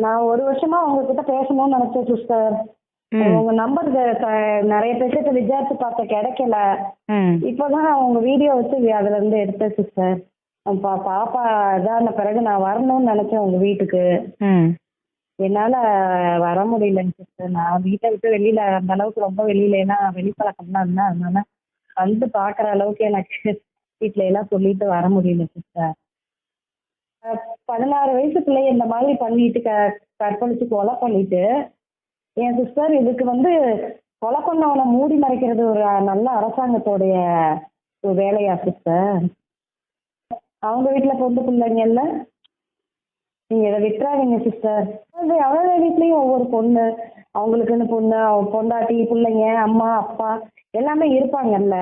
நான் ஒரு வருஷமா உங்ககிட்ட பேசணும்னு நினைச்சேன் சிஸ்டர் உங்க நம்பர் நிறைய பேர்கிட்ட விசாரிச்சு பார்த்தேன் கிடைக்கல. இப்போதான் உங்க வீடியோ வச்சு அதுல இருந்து எடுத்தேன் சிஸ்டர் பாப்பா இதான பிறகு நான் வரணும்னு நினைச்சேன் உங்க வீட்டுக்கு. என்னால வர முடியலங்க சிஸ்டர் நான் வீட்டை விட்டு வெளியில அந்த அளவுக்கு ரொம்ப வெளியில. ஏன்னா வெளிப்பழக்கம்லாம் இருந்தா அதனால வந்து பாக்குற அளவுக்கு எனக்கு வீட்ல எல்லாம் சொல்லிட்டு வர முடியல சிஸ்டர் பதினாறு வயசு பிள்ளைய இந்த மாதிரி பண்ணிட்டு க கற்பழிச்சு கொலை பண்ணிட்டு என் சிஸ்டர் இதுக்கு வந்து கொலை பண்ணவனை மூடி மறைக்கிறது ஒரு நல்ல அரசாங்கத்தோடைய ஒரு வேலையா சிஸ்டர் அவங்க வீட்டுல பொண்ணு பிள்ளைங்க இல்ல? நீங்க இதை விட்டுறாதீங்க சிஸ்டர் அது அவங்க வீட்லயும் ஒவ்வொரு பொண்ணு அவங்களுக்குன்னு பொண்ணு அவங்க பொண்டாட்டி பிள்ளைங்க அம்மா அப்பா எல்லாமே இருப்பாங்கல்ல?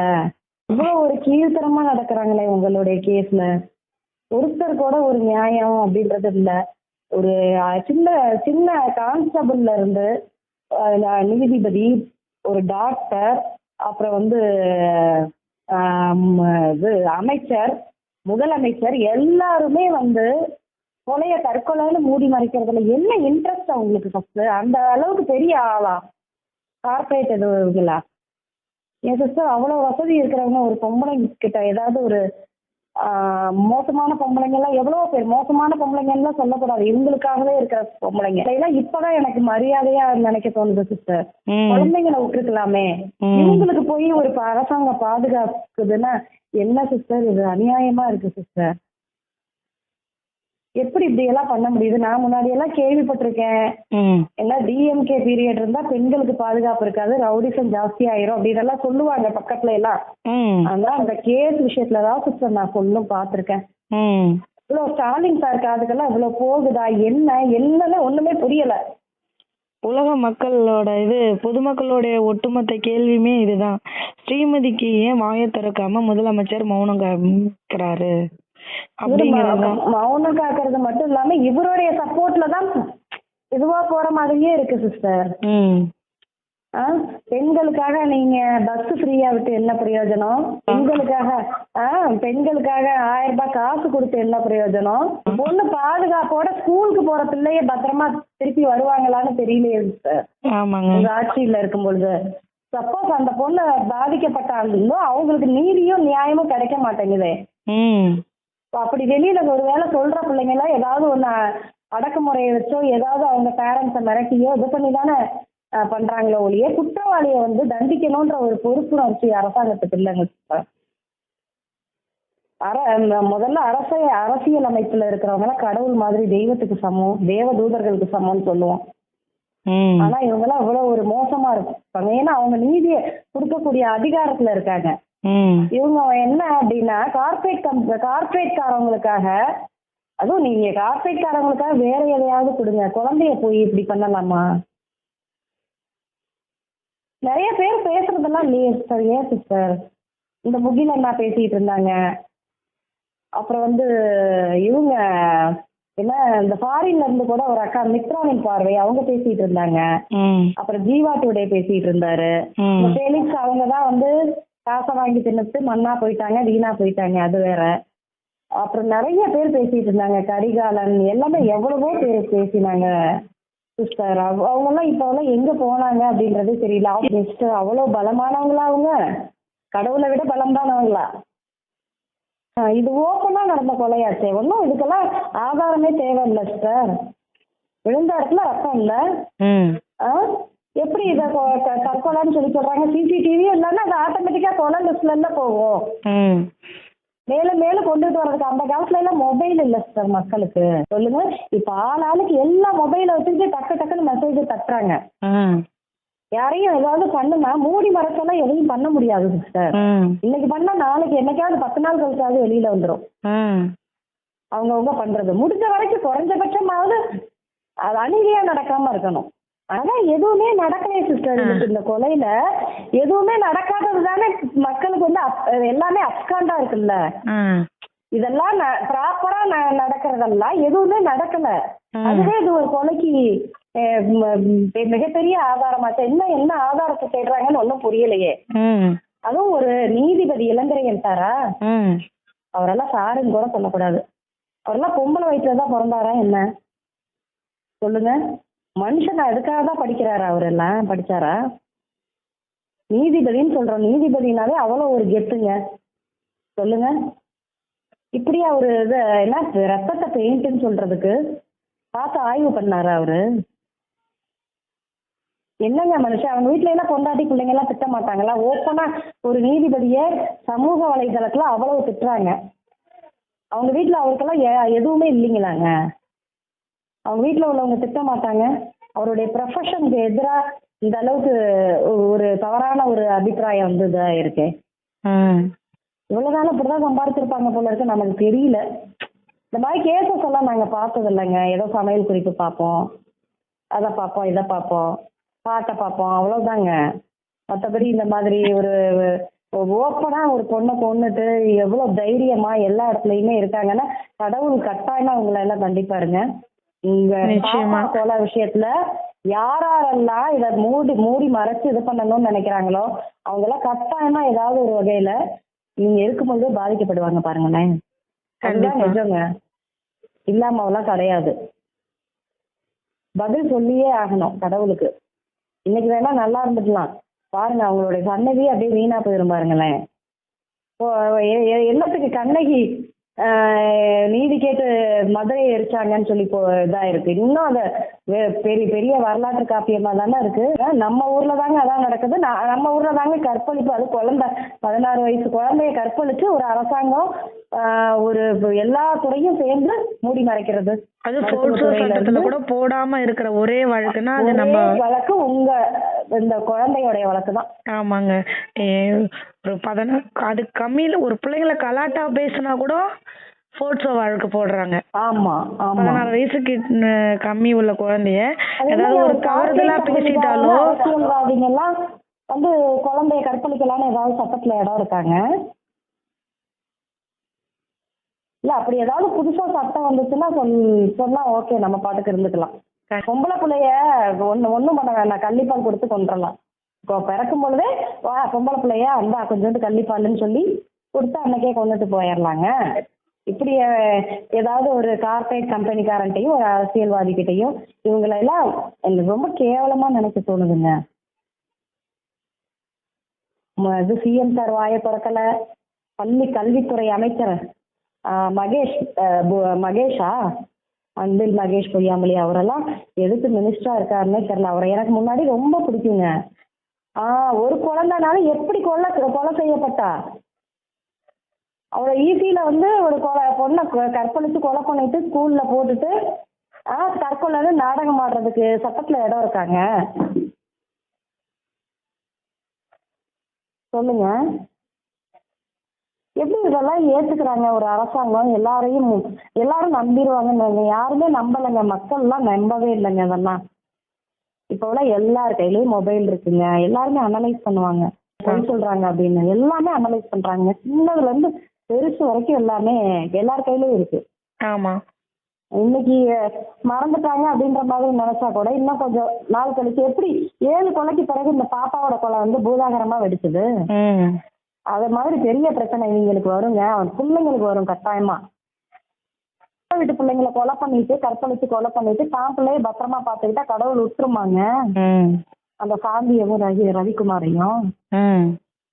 இவ்வளோ ஒரு கீழ்த்தரமா நடக்கிறாங்களே உங்களுடைய கேஸ்ல ஒருத்தர் கூட ஒரு நியாயம் அப்படின்றது இல்ல. ஒரு சின்ன சின்ன கான்ஸ்டபிள்ல இருந்து நீதிபதி ஒரு டாக்டர் அப்புறம் வந்து இது அமைச்சர் முதலமைச்சர் எல்லாருமே வந்து கொலைய தற்கொலைன்னு மூடி மறைக்கிறதுல என்ன இன்ட்ரெஸ்ட் அவங்களுக்கு ஃபர்ஸ்ட் அந்த அளவுக்கு பெரிய ஆளா? கார்பரேட் இதுங்களா என் சிஸ்டர் அவ்வளோ வசதி இருக்கிறவங்க ஒரு பொம்பளை கிட்ட ஏதாவது ஒரு மோசமான பொம்பளைங்க எல்லாம் எவ்வளோ பேர் மோசமான பொம்பளைங்கலாம் சொல்லக்கூடாது. இவங்களுக்காகவே இருக்கிற பொம்பளைங்க. இதெல்லாம் இப்பதான் எனக்கு மரியாதையா நினைக்க தோணுது சிஸ்டர் குழந்தைங்களை விட்டுருக்கலாமே. இவங்களுக்கு போய் ஒரு அரசாங்கம் பாதுகாக்குதுன்னா என்ன சிஸ்டர் இது அநியாயமா இருக்கு சிஸ்டர் எப்படி இப்படி எல்லாம் பண்ண முடியுது? நான் முன்னாடி எல்லாம் கேள்விப்பட்டிருக்கேன். எல்லாம் டிஎம்கே பீரியட் இருந்தா பெண்களுக்கு பாதுகாப்பு இருக்காது ரவுடிசம் ஜாஸ்தி ஆயிரும் அப்படின்னு எல்லாம் சொல்லுவாங்க பக்கத்துல எல்லாம். ஆனா அந்த கேஸ் விஷயத்துல தான் சிஸ்டர் நான் சொல்லும் பார்த்திருக்கேன். ம். இவ்வளவு ஸ்டாலின் சார் காதுக்கெல்லாம் இவ்வளவு போகுதா? என்ன? என்னன்னு ஒண்ணுமே புரியல. உலக மக்களோட இது பொதுமக்களுடைய ஒட்டுமொத்த கேள்வியுமே இதுதான். ஸ்ரீமதிக்கு ஏன் வாயை திறக்காம முதலமைச்சர் மௌனம் காக்கிறாரு மௌனம் காக்குறது மட்டும் இல்லாம இவருடைய சப்போர்ட்ல தான் இதுவா போற மாதிரியே இருக்கு சிஸ்டர் பெண்களுக்காக நீங்க பஸ் ஃப்ரீயா விட்டு என்ன பிரயோஜனம்? பெண்களுக்காக ஆ பெண்களுக்காக ஆயிரம் ரூபாய் காசு கொடுத்து என்ன பிரயோஜனம்? பொண்ணு பாதுகாப்போட ஸ்கூலுக்கு போற பிள்ளைய பத்திரமா திருப்பி வருவாங்களான்னு தெரியலையே சார் உங்க ஆட்சியில இருக்கும் பொழுது. சப்போஸ் அந்த பொண்ணு பாதிக்கப்பட்டாலும் அவங்களுக்கு நீதியும் நியாயமும் கிடைக்க மாட்டேங்குதே. அப்படி வெளியில ஒரு வேளை சொல்ற பிள்ளைங்க எல்லாம் ஏதாவது ஒண்ணு அடக்குமுறையை வச்சோ ஏதாவது அவங்க பேரண்ட்ஸை மிரட்டியோ இது பண்ணி தானே பண்றாங்களோ ஒழிய குற்றவாளியை வந்து தண்டிக்கணும்ன்ற ஒரு பொறுப்புணர்ச்சி அரசாங்கத்துக்கு இல்லைங்க. அர முதல்ல அரச அரசியல் அமைப்புல இருக்கிறவங்க கடவுள் மாதிரி தெய்வத்துக்கு சமம் தேவ தூதர்களுக்கு சமம்னு சொல்லுவோம். ஆனா இவங்க எல்லாம் இவ்வளவு ஒரு மோசமா இருப்பாங்க ஏன்னா அவங்க நீதியை கொடுக்கக்கூடிய அதிகாரத்துல இருக்காங்க. இவங்க என்ன அப்படின்னா கார்பரேட் கார்பரேட் காரவங்களுக்காக அதுவும் நீங்க கார்பரேட் காரவங்களுக்காக வேற எதையாவது கொடுங்க. குழந்தைய போய் இப்படி பண்ணலாமா? நிறைய பேர் பேசுறதெல்லாம் இல்லையே சிஸ்டர் ஏன் சிஸ்டர் இந்த முகில் அண்ணா பேசிட்டு இருந்தாங்க. அப்புறம் வந்து இவங்க என்ன இந்த ஃபாரின்ல இருந்து கூட ஒரு அக்கா மித்ராவின் பார்வை அவங்க பேசிட்டு இருந்தாங்க. அப்புறம் ஜீவா டுடே பேசிட்டு இருந்தாரு. ஃபெலிக்ஸ் அவங்க தான் வந்து காசை வாங்கி தின்னுட்டு மண்ணா போயிட்டாங்க வீணா போயிட்டாங்க அது வேற. அப்புறம் நிறைய பேர் பேசிட்டு இருந்தாங்க கரிகாலன் எல்லாமே எவ்வளவோ பேர் பேசினாங்க சிஸ்டர் அவங்க எல்லாம் இப்ப எல்லாம் எங்க போனாங்க அப்படின்றதே தெரியல. சிஸ்டர் அவ்வளவு பலமானவங்களா அவங்க. கடவுளை விட பலம்தானவங்களா? இது ஓப்பனா நடந்த கொலையாச்சே. ஒன்றும் இதுக்கெல்லாம் ஆதாரமே தேவையில்லை சிஸ்டர் விழுந்த இடத்துல ரத்தம் இல்லை? எப்படி இதை தற்கொலைன்னு சொல்லி சொல்றாங்க? அது கொலை லிஸ்ட்ல இருந்தா போகும்? ம். மேலும் மேலும் கொண்டுட்டு வர்றதுக்கு அந்த காலத்துல எல்லாம் மொபைல் இல்ல சார் மக்களுக்கு. சொல்லுங்க. இப்ப ஆள் ஆளுக்கு எல்லா மொபைல வச்சுக்கிட்டு டக்கு டக்குன்னு மெசேஜ் தட்டுறாங்க. யாரையும் ஏதாவது பண்ணுனா மூடி மறைச்செல்லாம் எதையும் பண்ண முடியாது சிஸ்டர் இன்னைக்கு பண்ணா நாளைக்கு என்னைக்காவது பத்து நாள் கழிச்சாவது வெளியில வந்துரும். ம். அவங்கவுங்க பண்றது. முடிஞ்ச வரைக்கும் குறைஞ்சபட்சமாவது அது அநீதியா நடக்காம இருக்கணும். ஆனா எதுவுமே நடக்கலையே சிஸ்டர் இந்த கொலையில. எதுவுமே நடக்காதது தானே மக்களுக்கு வந்து எல்லாமே அப்காண்டா இருக்குல்ல. இதெல்லாம் ப்ராப்பரா நடக்கிறதெல்லாம் எதுவுமே நடக்கல. அதுவே இது ஒரு கொலைக்கு மிகப்பெரிய ஆதாரமாச்சு என்ன என்ன ஆதாரத்தை தேடுறாங்கன்னு ஒன்றும் புரியலையே. அதுவும் ஒரு நீதிபதி இளந்திரையன் சாரா அவரெல்லாம் சாருன்னு கூட சொல்லக்கூடாது. அவரெல்லாம் பொம்பளை வயிற்றுல தான் பிறந்தாரா என்ன? சொல்லுங்க. மனுஷன் அதுக்காக தான் படிக்கிறாரா அவர் எல்லாம் படிச்சாரா? நீதிபதின்னு சொல்றோம். நீதிபதினாலே அவ்வளோ ஒரு கெத்துங்க. சொல்லுங்க. இப்படி அவர் இதை என்ன? ரத்தத்தை பெயிண்ட்னு சொல்றதுக்கு பார்த்து ஆய்வு பண்ணாரா அவரு? என்னங்க மனுஷன்? அவங்க வீட்டுல எல்லாம் கொண்டாடி பிள்ளைங்க எல்லாம் திட்ட மாட்டாங்களா? ஓப்பனா ஒரு நீதிபதியை சமூக வலைதளத்துல அவ்வளவு திட்டுறாங்க. அவங்க வீட்டுல அவருக்கெல்லாம் எதுவுமே இல்லைங்களாங்க? அவங்க வீட்ல உள்ளவங்க திட்ட மாட்டாங்க. அவருடைய ப்ரொஃபஷனுக்கு எதிரா இந்த அளவுக்கு ஒரு தவறான ஒரு அபிப்பிராயம் வந்து இதா இருக்கே. ம். இவ்வளவு நாள் இப்படிதான் சம்பாதிச்சிருப்பாங்க போல இருக்கு நமக்கு தெரியல. இந்த மாதிரி கேசஸ் எல்லாம் நாங்க பார்த்தது இல்லைங்க ஏதோ சமையல் குறிப்பு பார்ப்போம். அதை பார்ப்போம் இதை பார்ப்போம். பாட்டை பார்ப்போம் அவ்வளவுதாங்க. மற்றபடி இந்த மாதிரி ஒரு ஓப்பனா ஒரு பொண்ணை கொண்டுட்டு எவ்வளவு தைரியமா எல்லா இடத்துலயுமே இருக்காங்கன்னா கடவுள் கட்டாயமா அவங்கள எல்லாம் கண்டிப்பாருங்க. இங்க. பாப்பா கொலை விஷயத்துல யாரெல்லாம் இத மூடி மூடி மறைச்சு இது பண்ணணும்னு நினைக்கிறாங்களோ அவங்க எல்லாம் கட்டாயமா ஏதாவது ஒரு வகையில நீங்க இருக்கும்போது பாதிக்கப்படுவாங்க பாருங்களேன். நிஜங்க. இல்லாம எல்லாம் கிடையாது. பதில் சொல்லியே ஆகணும் கடவுளுக்கு. இன்னைக்கு வேணா நல்லா இருந்துக்கலாம். பாருங்க அவங்களுடைய சன்னதி அப்படியே வீணா போயிரும் பாருங்களேன். இப்போ எ- எ- என்னத்துக்கு கண்ணகி? நீதி கேட்டு மதுரையை எரிச்சாங்கன்னு சொல்லி இப்போ இதா இருக்கு. இன்னும் அத பெரிய பெரிய வரலாற்று காப்பியமா தானே இருக்கு. நம்ம ஊர்ல தாங்க அதான் நடக்குது. நம்ம ஊர்ல தாங்க கற்பழிப்பு அது குழந்தை பதினாறு வயசு குழந்தைய கற்பழிச்சு ஒரு அரசாங்கம் ஆஹ், ஒரு எல்லா துறையும் சேர்ந்து மூடி மறைக்கிறது. அது சட்டத்துல கூட போடாம இருக்கிற ஒரே வழக்குன்னா அது நம்ம வழக்கு உங்க இந்த குழந்தையோடைய வழக்கு தான். ஆமாங்க. ஒரு பதினா அது கம்மியில ஒரு பிள்ளைங்கள கலாட்டா பேசுனா கூட போர்ட்ஸோ வழக்கு போடுறாங்க. ஆமா ஆமா. பதினாறு வயசுக்கு கம்மி உள்ள குழந்தைய. ஏதாவது ஒரு corporate பேசிட்டாலோ வந்து குழந்தைய கற்பழிக்கலாம்னு ஏதாவது சட்டத்துல இடம் இருக்காங்க? இல்ல அப்படி ஏதாவது புதுசா சட்டம் வந்துச்சுன்னா சொல் சொன்னா ஓகே நம்ம பாட்டுக்கு இருந்துக்கலாம். பொம்பளை பிள்ளைய ஒண்ணு ஒண்ணும் பண்ண வேண்டாம் கள்ளிப்பால் கொடுத்து கொண்டுறலாம் இப்போ பிறக்கும் பொழுதே வா பொம்பளை பிள்ளையா அந்தா கொஞ்சோண்டு கள்ளிப்பாலுன்னு சொல்லி கொடுத்து அன்னைக்கே கொண்டுட்டு போயிடலாங்க இப்படி ஏதாவது ஒரு கார்பரேட் கம்பெனிக்காரன்ட்டையும் ஒரு அரசியல்வாதிகிட்டையும் இவங்களெல்லாம் எனக்கு ரொம்ப கேவலமா நினைக்க தோணுதுங்க. இது சிஎம் சார் வாயை திறக்கல. பள்ளி கல்வித்துறை அமைச்சர் ஆஹ், மகேஷ் மகேஷா? அன்பில் மகேஷ் பொய்யாமொழி அவரெல்லாம் எதுக்கு மினிஸ்டரா இருக்காருன்னே தெரியல. அவரை எனக்கு முன்னாடி ரொம்ப பிடிக்குங்க. ஆ ஒரு குழந்தைனால எப்படி கொலை கொலை செய்யப்பட்டா? அவளை ஈஸியில வந்து ஒரு கொலை பொண்ணை கற்பழித்து கற்பழிச்சு கொலை பண்ணிட்டு ஸ்கூல்ல போட்டுட்டு ஆ தற்கொலை நாடகம் ஆடுறதுக்கு சட்டத்துல இடம் இருக்காங்க. சொல்லுங்க. எப்படி இதெல்லாம் ஏத்துக்கிறாங்க ஒரு அரசாங்கம்? எல்லாரையும் எல்லாரும் நம்பிடுவாங்கன்னு யாருமே நம்பலைங்க. மக்கள்லாம் நம்பவே இல்லைங்க அதெல்லாம் இப்போலாம் எல்லார் கையிலயும் மொபைல் இருக்குங்க. எல்லாருமே அனலைஸ் பண்ணுவாங்க. பொய் சொல்றாங்க அப்படின்னு. எல்லாமே அனலைஸ் பண்றாங்க. சின்னதுல இருந்து பெருசு வரைக்கும் எல்லாமே எல்லார் கையிலயும் இருக்கு. ஆமா. இன்னைக்கு மறந்துட்டாங்க அப்படின்ற மாதிரி நினைச்சா கூட இன்னும் கொஞ்சம் நாள் கழிச்சு எப்படி ஏழு கொலைக்கு பிறகு இந்த பாப்பாவோட கொலை வந்து பூதாகரமா வெடிச்சது? அது மாதிரி பெரிய பிரச்சனை இவங்களுக்கு வருங்க. அவன் பிள்ளைங்களுக்கு வரும் கட்டாயமா. வீட்டு பிள்ளைங்களை கொலை பண்ணிட்டு கற்பழிச்சு கொலை பண்ணிட்டு தான் பிள்ளைய பத்திரமா பார்த்துக்கிட்டா கடவுள் விட்டுருமாங்க அந்த சாந்தியவும் ரவி ரவிக்குமாரையும்.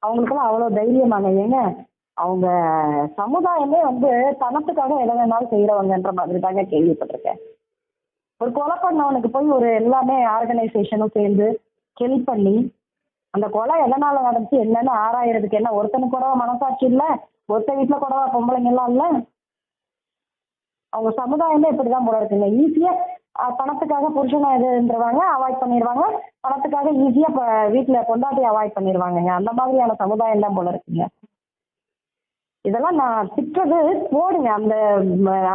அவங்களுக்கெல்லாம் அவ்வளோ தைரியமாங்க. ஏங்க அவங்க சமுதாயமே வந்து பணத்துக்காக எதை வேணாலும் செய்யறவங்கன்ற மாதிரி தாங்க கேள்விப்பட்டிருக்கேன். ஒரு கொலை பண்ணவனுக்கு போய் ஒரு எல்லாமே ஆர்கனைசேஷனும் சேர்ந்து ஹெல்ப் பண்ணி அந்த கொலை எதனால நடந்துச்சு என்னன்னு ஆராயறதுக்கு என்ன ஒருத்தனுக்கு கூடவா மனசாட்சி இல்ல? ஒருத்த வீட்டுல கூடவா பொம்பளைங்க எல்லாம் இல்ல? அவங்க சமுதாயமே இப்படிதான் போல இருக்குங்க. ஈஸியா பணத்துக்காக புருஷனை இதுன்றவாங்க அவாய்ட் பண்ணிடுவாங்க பணத்துக்காக ஈஸியா வீட்டுல பொண்டாட்டி அவாய்ட் பண்ணிடுவாங்கங்க அந்த மாதிரியான சமுதாயம் தான் போல இருக்குங்க. இதெல்லாம் நான் திட்டுறது போடுங்க. அந்த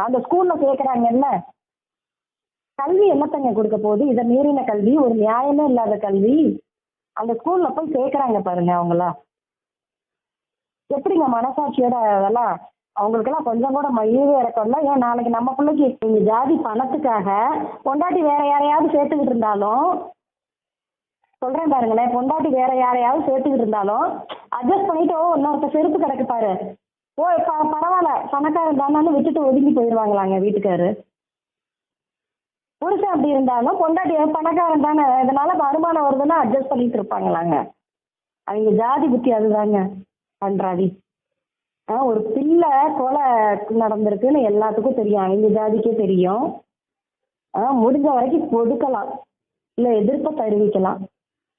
அந்த ஸ்கூல்ல சேர்க்கறாங்கல்ல கல்வி என்னத்தங்க கொடுக்க போகுது? இதை மீறின கல்வி ஒரு நியாயமே இல்லாத கல்வி. அந்த ஸ்கூல்ல போய் சேர்க்குறாங்க பாருங்க அவங்களா. எப்படிங்க மனசாட்சியோட அதெல்லாம் அவங்களுக்கெல்லாம் கொஞ்சம் கூட மகிழவே இறக்கம் இல்லை ஏன் நாளைக்கு நம்ம பிள்ளைக்கு இந்த ஜாதி பணத்துக்காக பொண்டாட்டி வேற யாரையாவது சேர்த்துக்கிட்டு இருந்தாலும் சொல்றேன் பாருங்களேன் பொண்டாட்டி வேற யாரையாவது சேர்த்துக்கிட்டு இருந்தாலும் அட்ஜஸ்ட் பண்ணிட்டு ஓ இன்னொருத்த செருப்பு கிடக்கு பாரு. ஓ ப- பரவாயில்ல பணக்காரன் தானு விட்டுட்டு ஒதுங்கி போயிடுவாங்களாங்க வீட்டுக்காரு. புருஷன் அப்படி இருந்தாலும் பொண்டாட்டி பணக்காரன் தானே இதனால வருமானம் வருதுன்னா அட்ஜஸ்ட் பண்ணிட்டு இருப்பாங்களாங்க. அவங்க ஜாதி புத்தி அதுதாங்க பண்றாதி. ஒரு பிள்ளை கொலை நடந்திருக்குன்னு எல்லாத்துக்கும் தெரியும். ஐந்து ஜாதிக்கே தெரியும். ஆனால் முடிஞ்ச வரைக்கும் பொதுக்கலாம் இல்லை எதிர்ப்பை தெரிவிக்கலாம்.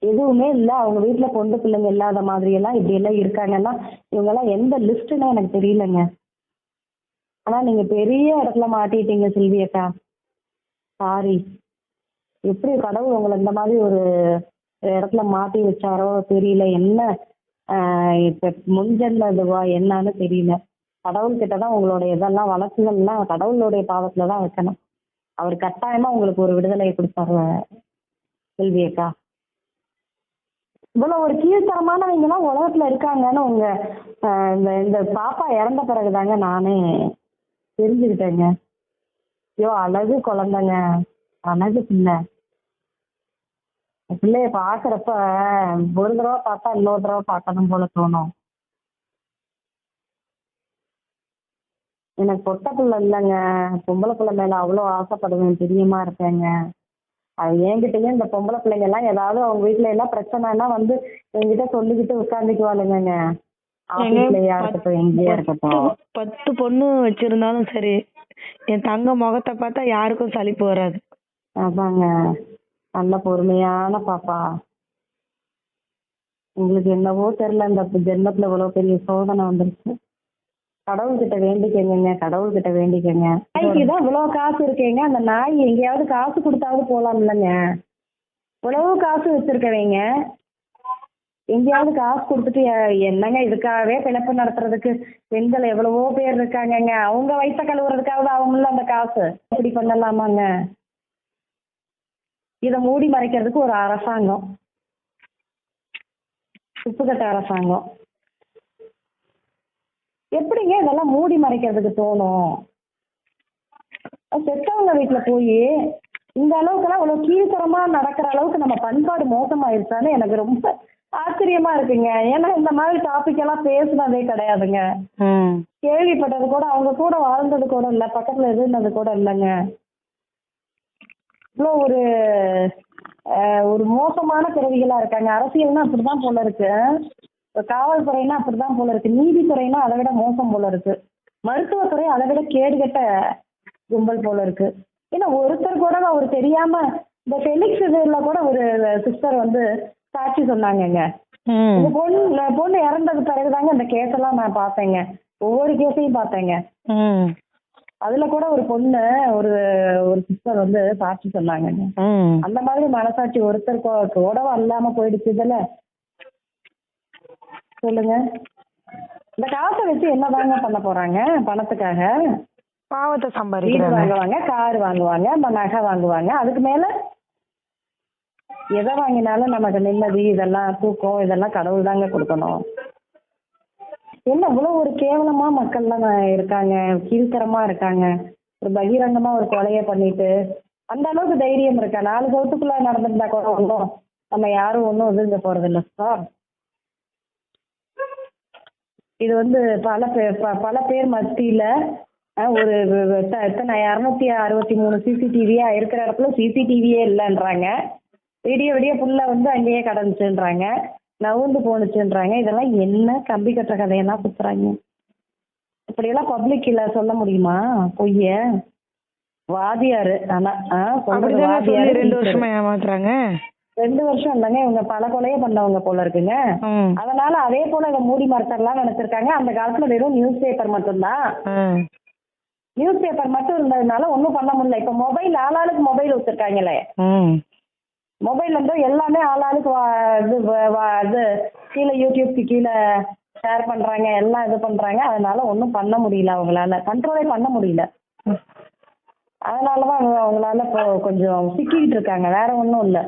எதுவுமே இல்லை. அவங்க வீட்டில் பொண்டு பிள்ளைங்க இல்லாத மாதிரியெல்லாம் இப்படி எல்லாம் இருக்காங்கன்னா இவங்கெல்லாம் எந்த லிஸ்ட்டுன்னு எனக்கு தெரியலங்க. ஆனால் நீங்கள் பெரிய இடத்துல மாட்டிட்டீங்க செல்வி அக்கா. சாரி எப்படி கடவுள் உங்களை இந்த மாதிரி ஒரு இடத்துல மாட்டி வச்சாரோ தெரியல. என்ன இப்ப முன்ஜென்ம இதுவா என்னன்னு தெரியல. கடவுள்கிட்ட தான் உங்களுடைய இதெல்லாம் வழக்குகள்லாம் கடவுளுடைய பாவத்துல தான் வைக்கணும். அவர் கட்டாயமா உங்களுக்கு ஒரு விடுதலையை கொடுப்பாரு செல்வி அக்கா. இவ்வளவு ஒரு கீழ்த்தரமானவங்கலாம் உலகத்துல இருக்காங்கன்னு உங்க இந்த இந்த பாப்பா இறந்த பிறகுதாங்க நானே தெரிஞ்சுக்கிட்டேங்க. ஐயோ அழகு குழந்தைங்க. அழகு பிள்ளை. பிள்ளைய பாக்குறப்ப ஒரு தடவை பார்த்தா இன்னொரு தடவை பார்க்கணும் போல தோணும். எனக்கு பொட்ட பிள்ளை இல்லைங்க. பொம்பளை பிள்ளை மேல அவ்வளோ ஆசைப்படுவேன் பிரியமா இருப்பேங்க. அது என்கிட்டயும் இந்த பொம்பளை பிள்ளைங்க எல்லாம் ஏதாவது அவங்க வீட்ல எல்லாம் பிரச்சனைனா வந்து என்கிட்ட சொல்லிக்கிட்டு உட்காந்துக்குவாளுங்க பத்து பொண்ணு வச்சிருந்தாலும் சரி என் தங்க முகத்தை பார்த்தா யாருக்கும் சலிப்பு வராது. அதாங்க. நல்ல பொறுமையான பாப்பா. உங்களுக்கு என்னவோ தெரியல இந்த ஜென்மத்துல இவ்வளவு பெரிய சோதனை வந்துருச்சு. கடவுள்கிட்ட வேண்டிக்கங்க கடவுள்கிட்ட வேண்டிக்கங்க. நாய்க்கு தான் இவ்வளவு காசு இருக்கேங்க. அந்த நாய் எங்கேயாவது காசு கொடுத்தாவது போலாம் இல்லைங்க. இவ்வளவு காசு வச்சிருக்கவங்க. எங்கேயாவது காசு கொடுத்துட்டு என்னங்க இதுக்காகவே பிழைப்பு நடத்துறதுக்கு பெண்கள் எவ்வளவோ பேர் இருக்காங்கங்க. அவங்க வயிற்ற கழுவுறதுக்காவது அவங்கள அந்த காசு. இப்படி பண்ணலாமாங்க? இதை மூடி மறைக்கிறதுக்கு ஒரு அரசாங்கம். உப்புக்கட்ட அரசாங்கம். எப்படிங்க இதெல்லாம் மூடி மறைக்கிறதுக்கு தோணும்? செத்தவங்க வீட்டுல போய் இந்த அளவுக்குலாம் இவ்வளவு கீழ்த்தரமா நடக்கிற அளவுக்கு நம்ம பண்பாடு மோசமாயிருச்சான்னு எனக்கு ரொம்ப ஆச்சரியமா இருக்குங்க. ஏன்னா இந்த மாதிரி டாபிக் எல்லாம் பேசுனதே கிடையாதுங்க. கேள்விப்பட்டது கூட அவங்க கூட வாழ்ந்தது கூட இல்ல பக்கத்துல இருந்தது கூட இல்லைங்க. இவ்வளோ ஒரு ஒரு மோசமான பிறவிகளா இருக்காங்க. அரசியல்னா அப்படிதான் போல இருக்கு. காவல்துறைனா அப்படிதான் போல இருக்கு. நீதித்துறைனா அதை விட மோசம் போல இருக்கு. மருத்துவத்துறை அதை விட கேடுகெட்ட கும்பல் போல இருக்கு. ஏன்னா ஒருத்தர் கூட அவர் தெரியாம இந்த ஃபெலிக்ஸ் இதுல கூட ஒரு சிஸ்டர் வந்து சாட்சி சொன்னாங்கங்க. பொண்ணு பொண்ணு இறந்தது பிறகுதாங்க இந்த கேஸ் எல்லாம் நான் பார்த்தேங்க. ஒவ்வொரு கேஸையும் பார்த்தேங்க. அதுல கூட ஒரு பொண்ணு ஒரு ஒரு சிஸ்டர் வந்து சாட்சி சொன்னாங்கங்க ம். அந்த மாதிரி மனசாட்சி ஒருத்தர் கூடவா இல்லாம போயிடுச்சு இதுல. சொல்லுங்க. இந்த காசை வச்சு என்னதாங்க பண்ண போறாங்க? பணத்துக்காக. பாவத்தை வீடு சம்பாதிக்கிறாங்க வாங்குவாங்க கார் வாங்குவாங்க நகை வாங்குவாங்க. அதுக்கு மேல எதை வாங்கினாலும் நமக்கு நிம்மதி இதெல்லாம் தூக்கம் இதெல்லாம் கடவுள் தாங்க கொடுக்கணும். என்ன இவ்வளவு ஒரு கேவலமா மக்கள்லாம் இருக்காங்க கீழ்த்தரமா இருக்காங்க ஒரு பகிரங்கமா ஒரு கொலைய பண்ணிட்டு அந்த அளவுக்கு தைரியம் இருக்கா? நாலு சவுத்துக்குள்ள நடந்திருந்தா கூட ஒன்றும் நம்ம யாரும் ஒன்றும் ஒதுங்க போறது இல்லை சார் இது வந்து பல பேர் ப- பல பேர் மத்தியில ஒரு எத்தனை இரநூத்தி அறுபத்தி மூணு சிசிடிவியா இருக்கிற இடத்துல சிசிடிவியே இல்லைன்றாங்க. விடிய விடிய புள்ள வந்து அங்கேயே கடந்துச்சுன்றாங்க. நவுந்து போணுச்சுன்றாங்க. இதெல்லாம் என்ன கம்பி கட்டுற கதையெல்லாம் சுத்துறாங்க இப்படியெல்லாம் பப்ளிக்ல சொல்ல முடியுமா? பொய்ய? வாதியாரு. ஆனா வாதியாரு ரெண்டு. வருஷமா ஏமாத்துறாங்க? ரெண்டு வருஷம் இல்லைங்க இவங்க பல கொலையை பண்ணவங்க போல இருக்குங்க. அதனால அதே போல இதை மூடி மறைச்சிடலாம் நினைச்சிருக்காங்க. அந்த காலத்துல வெறும் நியூஸ் பேப்பர் மட்டும்தான். நியூஸ் பேப்பர் மட்டும் இருந்ததுனால ஒன்றும் பண்ண முடியல. இப்போ மொபைல் ஆளாளுக்கு மொபைல் வச்சிருக்காங்களே. ம் மொபைல் வந்து எல்லாமே ஆளாளுக்கு வா- இது இது கீழே யூடியூப்க்கு கீழே ஷேர் பண்றாங்க எல்லாம் இது பண்றாங்க. அதனால ஒன்றும் பண்ண முடியல அவங்களால. கண்ட்ரோலே பண்ண முடியல. அதனால தான் அவங்க- அவங்களால இப்போ கொஞ்சம் சிக்கிக்கிட்டு இருக்காங்க. வேற ஒன்றும் இல்லை.